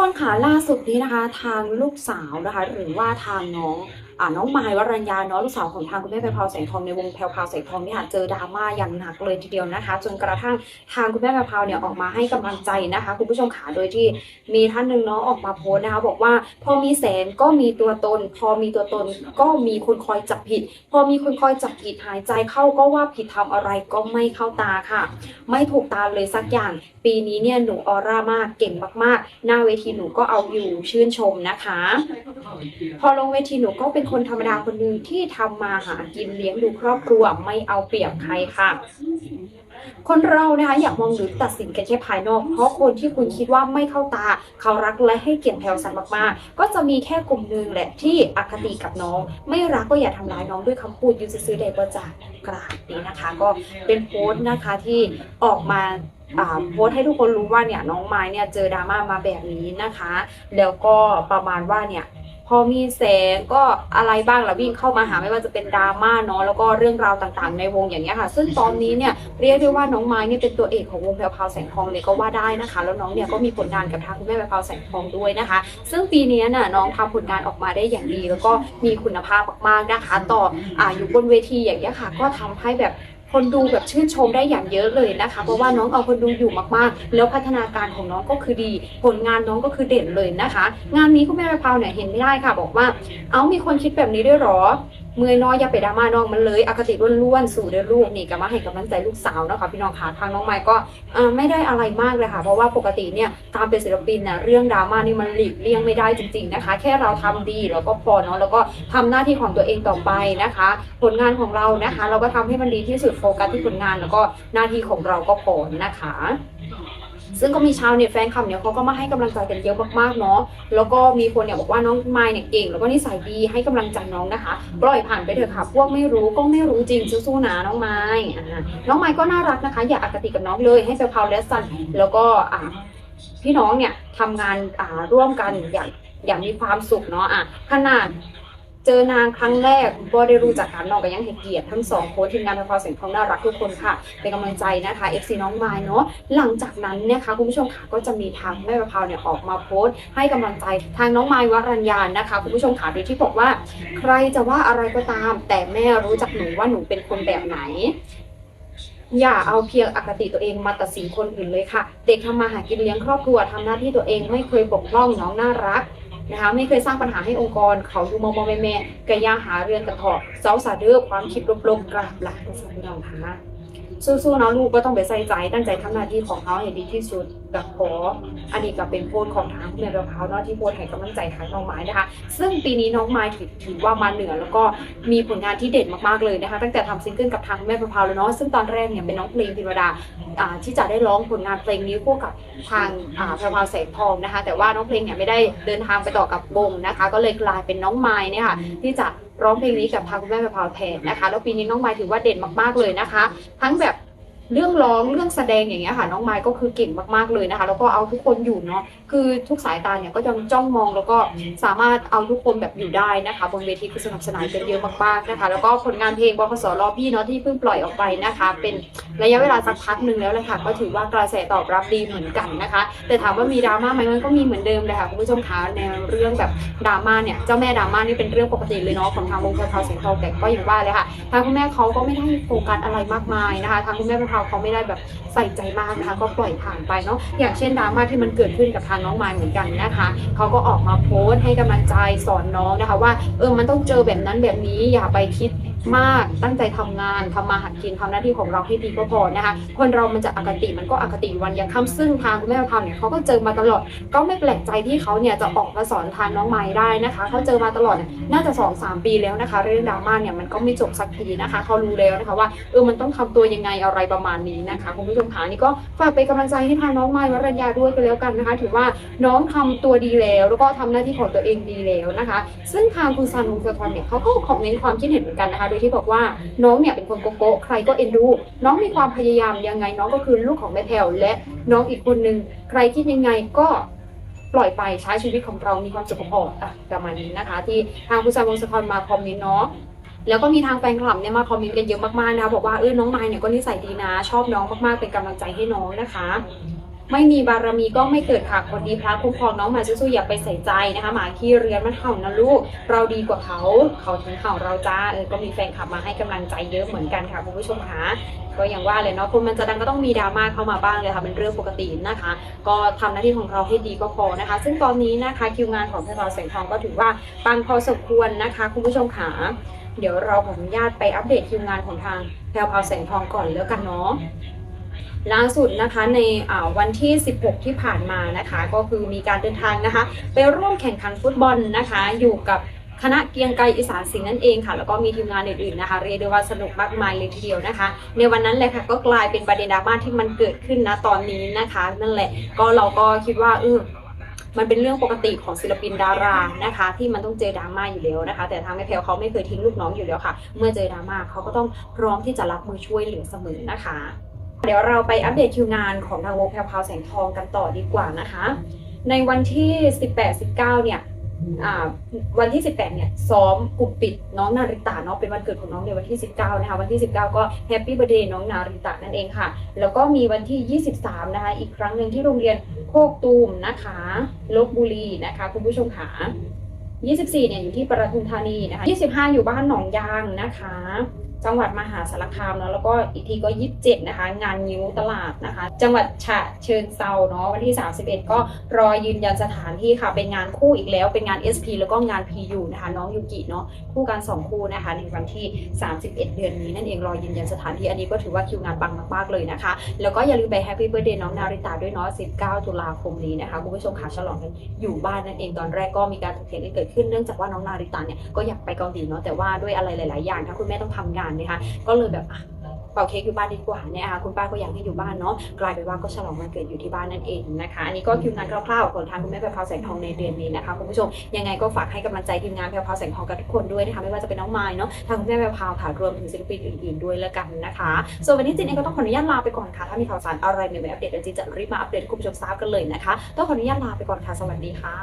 คนค่ะล่าสุดนี้นะคะ ทางลูกสาวนะคะ หรือว่าทางน้อง น้องไม้วรัญญาเนาะลูกสาวของทางคุณแม่แพรวพราวแสงทองในวงแพรวพราวแสงทองเนี่ยเจอดราม่าอย่างหนักเลยทีเดียวนะคะ จนกระทั่งทางคุณแม่แพรวพราวเนี่ยออกมาให้กำลังใจนะคะ คุณผู้ชมขาโดยที่มีท่านหนึ่งเนาะออกมาโพสต์นะคะ บอกว่าพอมีแสงก็มีตัวตน พอมีตัวตนก็มีคนคอยจับผิด พอมีคนคอยจับผิดหายใจเข้าก็ว่าผิดทำอะไรก็ไม่เข้าตาค่ะ ไม่ถูกตาเลยสักอย่าง ปีนี้เนี่ยหนูออร่ามากเก่งมากๆ หน้าเวทีหนูก็เอาอยู่ชื่นชมนะคะ พอลงเวทีหนูก็เป็นคนธรรมดาคนหนึ่งที่ทำมาหากินเลี้ยงดูครอบครัวไม่เอาเปรียบใครค่ะ คนเรานะคะอยากมองหรือตัดสินกันแค่ภายนอก เพราะคนที่คุณคิดว่าไม่เข้าตา เขารักและให้เกียรติแพลวสันมากๆ ก็จะมีแค่กลุ่มหนึ่งแหละที่อคติกับน้อง ไม่รักก็อย่าทำร้ายน้องด้วยคำพูดอยูซื้อๆเด็กว่าจากกราบนี้นะคะ ก็เป็นโพสต์นะคะที่ออกมาอ่าโพสต์ให้ทุกคนรู้ว่าเนี่ยน้องไม้เนี่ยเจอดราม่ามาแบบนี้นะคะ แล้วก็ประมาณว่าเนี่ย พอมีแสงก็อะไรบ้างละวิ่งเข้ามาหาไม่ว่าจะเป็นดราม่าเนาะแล้วก็เรื่องราวต่างๆ ในวงอย่างเงี้ยค่ะ ซึ่งตอนนี้เนี่ยเรียกได้ว่าน้องไม้เนี่ยเป็นตัวเอกของวงแพรวพราวแสงทองเลยก็ว่าได้นะคะ แล้วน้องเนี่ยก็มีผลงานกับทางคุณแม่แพรวพราวแสงทองด้วยนะคะ ซึ่งปีนี้น่ะน้องทำผลงานออกมาได้อย่างดี แล้วก็มีคุณภาพมากๆนะคะ ต่ออ่าอยู่บนเวทีอย่างเงี้ยค่ะ ก็ทำให้แบบ คนดูแบบชื่นชมได้อย่างเยอะเลยนะคะ เพราะว่าน้องเอาคนดูอยู่มากๆ แล้วพัฒนาการของน้องก็คือดี ผลงานน้องก็คือเด่นเลยนะคะ งานนี้คุณแม่พาวเนี่ยเห็นไม่ได้ค่ะ บอกว่า เอามีคนคิดแบบนี้ด้วยหรอเมื่อน้อยอย่าไปดราม่าน้องมันเลยอคติล้วนๆสู่เด้อลูกนี่ก็มาให้กำลังใจลูกสาวนะคะพี่น้องค่ะทางน้องไม้ก็ไม่ได้อะไรมากเลยค่ะ เพราะว่าปกติเนี่ยตามเป็นศิลปินน่ะเรื่องดราม่านี่มันหลีกเลี่ยงไม่ได้จริง ๆนะคะ แค่เราทำดีแล้วก็พอเนาะแล้วก็ทำหน้าที่ของตัวเองต่อไปนะคะ ผลงานของเรานะคะ เราก็ทำให้มันดีที่สุดโฟกัสที่ผลงานแล้วก็หน้าที่ของเราก็พอนะคะ ซึ่งก็มีชาวเน็ตแฟนคลับเนี่ยเขาก็มาให้กำลังใจกันเยอะมากๆเนาะแล้วก็มีคนเนี่ยบอกว่าน้องไมายเนี่ยเก่ง แล้วก็นิสัยดีให้กำลังใจน้องนะคะปล่อยผ่านไปเถอะค่ะพวกไม่รู้ก็ไม่รู้จริงสู้ๆนะน้องไม้อ่าน้องไม้ก็น่ารักนะคะ อย่าอคติกับน้องเลยให้ไปพาวเลสซันแล้วก็พี่น้องเนี่ยทำงานร่วมกันอย่างอย่างมีความสุขเนาะอะขนาด เจอนางครั้งแรกก็ได้รู้จักกันน้องกับยังเห็นเกียรติทั้งสองคนทีมงานพอเสียงทองน่ารักทุกคนค่ะ เป็นกำลังใจนะคะ FC น้องไม้เนาะหลังจากนั้นเนี่ยค่ะคุณผู้ชมค่ะก็จะมีทางแม่ประพาวเนี่ยออกมาโพสต์ ให้กำลังใจทางน้องไม้วรัญญานะคะคุณผู้ชมค่ะโดยที่บอกว่า ใครจะว่าอะไรก็ตาม แต่แม่รู้จักหนูว่าหนูเป็นคนแบบไหนอย่าเอาเพียงอคติตัวเองมาตัดสินคนอื่นเลยค่ะ เด็กทำมาหากินเลี้ยงครอบครัวทำหน้าที่ตัวเองไม่เคยปกป้องน้องน่ารัก นะคะไม่เคยสร้างปัญหาให้องค์กร เขาดูมองมองแม่แม่ๆกะยาหาเรือนกระถอดเสาสาเดือความคิดลบๆกลับหลังสพี่น้อนค่ะ สู้ๆเนาะลูกก็ต้องไปใส่ใจตั้งใจทำหน้าที่ของเขาให้ดีที่สุดกับขออันนี้ก็เป็นโพสของทางคุณแม่ประพาวเนาะที่โพสให้กำลังใจทางน้องไม้นะคะ ซึ่งปีนี้น้องไม้ถือว่ามาเหนือแล้วก็มีผลงานที่เด่นมากๆเลยนะคะ ตั้งแต่ทำซิงเกิลกับทางแม่ประพาวแล้วเนาะซึ่งตอนแรกเนี่ยเป็นน้องเพลงพิมดาที่จะได้ร้องผลงานเพลงนี้คู่กับทางอ่าประพาวแสงทองนะคะ แต่ว่าน้องเพลงเนี่ยไม่ได้เดินทางไปต่อกับวงนะคะ ก็เลยกลายเป็นน้องไม้เนี่ยค่ะที่จะ ร้องเพลงนี้กับพาคุณแม่ปพาวแทนนะคะ แล้วปีนี้น้องไม้ถือว่าเด่นมากๆเลยนะคะ ทั้งแบบ เรื่องร้องเรื่องแสดงอย่างเงี้ยค่ะ น้องไม้ก็คือเก่งมากๆเลยนะคะ แล้วก็เอาทุกคนอยู่เนาะคือทุกสายตาเนี่ยก็จะจ้องมองแล้วก็สามารถเอาทุกคนแบบอยู่ได้นะคะ บนเวทีคือสนุกสนานกันเยอะมากๆนะคะ แล้วก็ผลงานเพลงบคสรอพี่เนาะที่เพิ่งปล่อยออกไปนะคะ เป็นระยะเวลาสักพักหนึ่งแล้วเลยค่ะ ก็ถือว่ากระแสตอบรับดีเหมือนกันนะคะ แต่ถามว่ามีดราม่าไหมมันก็มีเหมือนเดิมเลยค่ะคุณผู้ชมคะในเรื่องแบบดราม่าเนี่ยเจ้าแม่ดราม่านี่เป็นเรื่องปกติเลยเนาะของทางวงการเสียงทองแต่ก็อย่างว่าเลยค่ะทางคุณแม่เขาก็ไม่ได้โฟกัสอะไรมากมายนะคะทางคุณแม่ประภาเขาไม่ได้แบบใส่ใจมากนะคะก็ปล่อยผ่านไปเนาะอย่างเช่นดราม่าที่มันเกิดขึ้นกับทางน้องมายเหมือนกันนะคะเขาก็ออกมาโพสต์ให้กำลังใจสอนน้องนะคะ ว่าเออมันต้องเจอแบบนั้นแบบนี้อย่าไปคิดมากตั้งใจทำงานทำมาหากินทำหน้าที่ของเราให้ดีก็พอนะคะ คนเรามันจะอคติมันก็อคติวันยังค่ำซึ่งทางคุณแม่ประภาเนี่ยเขาก็เจอมาตลอด ก็ไม่แปลกใจที่เขาเนี่ยจะออกมาสอนทางน้องไม้ได้นะคะเขาเจอมาตลอดเนี่ยน่าจะสองสามปีแล้วนะคะ เรื่องดราม่าเนี่ยมันก็ไม่จบสักทีนะคะเขารู้แล้วนะคะว่าเออมันต้องทำตัวยังไงอะไรประมาณนี้นะคะคุณผู้ชมคะนี่ก็ฝากเป็นกำลังใจให้ทางน้องไม้วรัญญาด้วยกันแล้วกันนะคะ ถือว่าน้องทำตัวดีแล้วแล้วก็ทำหน้าที่ของตัวเองดีแล้วนะคะ ซึ่งทางคุณซันวงศ์เซอทอนเนี่ยเขาก็คอมเมนต์ความคิดเห็นเหมือนกันนะคะโดยที่บอกว่าน้องเนี่ยเป็นคนโกโก้ใครก็เอ็นดู น้องมีความพยายามยังไง น้องก็คือลูกของแม่แพลวและน้องอีกคนนึงใครคิดยังไงก็ปล่อยไปใช้ชีวิตของเรามีความสุขของออกอะประมาณนี้นะคะ ที่ทางคุณซันวงศ์เซอร์ทอนมาคอมเมนต์เนาะแล้วก็มีทางแฟนคลับเนี่ยมาคอมเมนต์กันเยอะมากๆนะบอกว่าเออน้องไมค์เนี่ยก็นิสัยดีนะ ชอบน้องมากๆเป็นกำลังใจให้น้องนะคะ ไม่มีบารมีก็ไม่เกิดค่ะคนดีพระคุ้มครองน้องหมาสู้ๆอย่าไปใส่ใจนะคะหมาขี้เรือนมันเห่านะลูก เราดีกว่าเขาเขาถึงเห่าเราจ้าเออก็มีแฟนคลับมาให้กำลังใจเยอะเหมือนกันค่ะคุณผู้ชมคะก็อย่างว่าเลยเนาะคนมันจะดังก็ต้องมีดราม่าเข้ามาบ้างเลยค่ะเป็นเรื่องปกตินะคะ ก็ทำหน้าที่ของเราให้ดีก็พอนะคะ ซึ่งตอนนี้นะคะคิวงานของพวกเราแสงทองก็ถือว่าปังพอสมควรนะคะ คุณผู้ชมขาเดี๋ยวเราขออนุญาตไปอัปเดตคิวงานของทางแพรวพาวแสงทองก่อนแล้วกันเนาะ ล่าสุดนะคะในวันที่ 16 ที่ผ่านมานะคะ ก็คือมีการเดินทางนะคะ ไปร่วมแข่งขันฟุตบอลนะคะ อยู่กับคณะเกียงไกรอีสานสิงห์นั่นเองค่ะ แล้วก็มีทีมงานอื่นๆนะคะ เรียกได้ว่าสนุกมากมายเลยทีเดียวนะคะ ในวันนั้นเลยค่ะก็กลายเป็นประเด็นดราม่าที่มันเกิดขึ้นนะตอนนี้นะคะ นั่นแหละก็เราก็คิดว่าเออมันเป็นเรื่องปกติของศิลปินดารานะคะ ที่มันต้องเจอดราม่าอยู่แล้วนะคะ แต่ทางแม่แพลวเขาไม่เคยทิ้งลูกน้องอยู่แล้วค่ะ เมื่อเจอดราม่าเขาก็ต้องพร้อมที่จะรับมือช่วยเหลือเสมอนะคะ เดี๋ยวเราไปอัปเดตคิวงานของทางวงแพรวพาวแสงทองกันต่อดีกว่านะคะ ในวันที่ 18 19 เนี่ยวันที่ 18 เนี่ย ซ้อมกลุ่มปิดน้องนาริตะเนาะ เป็นวันเกิดของน้องในวันที่ 19 นะคะ วันที่ 19 ก็แฮปปี้ b บ r ร์เดย์น้องนาริตะนั่นเองค่ะ แล้วก็มีวันที่ 23 นะคะ อีกครั้งหนึ่งที่โรงเรียนโคกตูมนะคะลบบุรีนะคะ คุณผู้ชมค่ะ 24 เนี่ยอยู่ที่ปทุมธานีนะคะ 25 อยู่บ้านหนองยางนะคะ จังหวัดมหาสารคามเนาะแล้วก็อีกทีก็ 27 นะคะ งานนิ้วตลาดนะคะ จังหวัดฉะเชิงเซาเนาะวันที่ 31 ก็รอยืนยันสถานที่ค่ะ เป็นงานคู่อีกแล้ว เป็นงาน SP แล้วก็งาน PU นะคะ น้องยูกิเนาะคู่กัน 2 คู่นะคะ ในวันที่ 31 เดือนนี้นั่นเองรอยืนยันสถานที่อันนี้ก็ถือว่าคิวงานปังมากๆเลยนะคะ แล้วก็อย่าลืมไปแฮปปี้เบ t ร์เดย์น้องนาริตาด้วยเนาะ 19 ตุลาคมนี้นะคะคุณผู้ชมค่ะฉลองกันอยู่บ้านนั่นเองตอนแรกก็มีการถกเถียงกันเกิดขึ้นเนื่องจากว่าน้องนาริตาเนี่ยก็อยากไปเกาหลีเนาะแต่ว่าด้วยอะไรหลาย ๆ อย่างถ้าคุณแม่ต้องทำงานนะคะก็เลยแบบอะเป่าเค้กอยู่บ้านดีกว่าเนี่ยค่ะคุณป้าก็อยากให้อยู่บ้านเนาะกลายเป็นว่าก็ฉลองวันเกิดอยู่ที่บ้านนั่นเองนะคะอันนี้ก็คิวงานคร่าวๆของทางคุณแม่แพรวพราวแสงทองในเดือนนี้นะคะคุณผู้ชมยังไงก็ฝากให้กำลังใจทีมงานแพรวพราวแสงทองกับทุกคนด้วยนะคะไม่ว่าจะเป็นน้องไม้เนาะทางคุณแม่แพรวพราวค่ะรวมถึงศิลปินอื่นๆด้วยแล้วกันนะคะส่วนวันนี้จินเองก็ต้องขออนุญาตลาไปก่อนค่ะถ้ามีข่าวสารอะไรใหม่ๆอัปเดตเดี๋ยวจินจะรีบมาอัปเดตให้คุณผู้ชมทราบกันเลยนะคะต้องขออนุญาตลาไปก่อนค่ะสวัสดีค่ะ